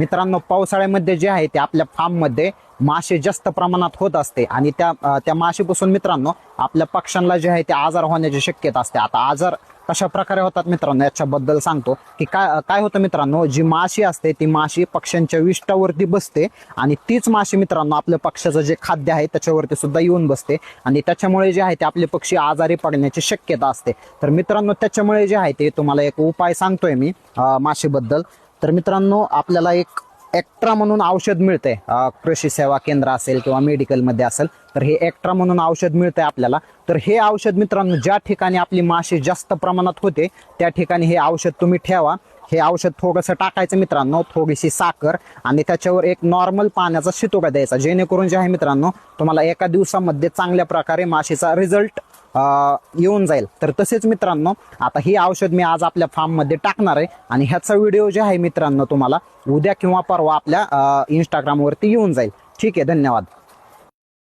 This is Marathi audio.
मित्रांनो पावसाळ्यामध्ये जे आहे ते आपल्या फार्ममध्ये मासे जास्त प्रमाणात होत असते. आणि त्या त्या माशेपासून मित्रांनो आपल्या पक्ष्यांना जे आहे ते आजार होण्याची शक्यता असते. आता आजार कशा प्रकारे होतात मित्रांनो याच्याबद्दल सांगतो. की काय काय होतं मित्रांनो जी माशी असते ती माशी पक्ष्यांच्या विष्ठावरती बसते. आणि तीच माशी मित्रांनो आपल्या पक्ष्याचं जे खाद्य आहे त्याच्यावरती सुद्धा येऊन बसते. आणि त्याच्यामुळे जे आहे ते आपले पक्षी आजारी पडण्याची शक्यता असते. तर मित्रांनो त्याच्यामुळे जे आहे ते तुम्हाला एक उपाय सांगतोय मी माशीबद्दल. तर मित्रांनो आपल्याला एक एक्ट्रा म्हणून औषध मिळते कृषी सेवा केंद्र असेल किंवा मेडिकलमध्ये असेल तर हे एक्ट्रा म्हणून औषध मिळतंय आपल्याला. तर हे औषध मित्रांनो ज्या ठिकाणी आपली माशी जास्त प्रमाणात होते त्या ठिकाणी हे औषध तुम्ही ठेवा. हे औषध थोडंसं टाकायचं मित्रांनो थोडीशी साखर आणि त्याच्यावर एक नॉर्मल पाण्याचा शितोका द्यायचा. जेणेकरून जे आहे मित्रांनो तुम्हाला एका दिवसामध्ये चांगल्या प्रकारे माशीचा रिझल्ट येऊन जाईल. तर तसेच मित्रांनो आता ही औषध मी आज आपल्या फार्ममध्ये टाकणार आहे आणि ह्याचा व्हिडिओ जे आहे मित्रांनो तुम्हाला उद्या किंवा परवा आपल्या इंस्टाग्रामवरती येऊन जाईल. ठीक आहे धन्यवाद.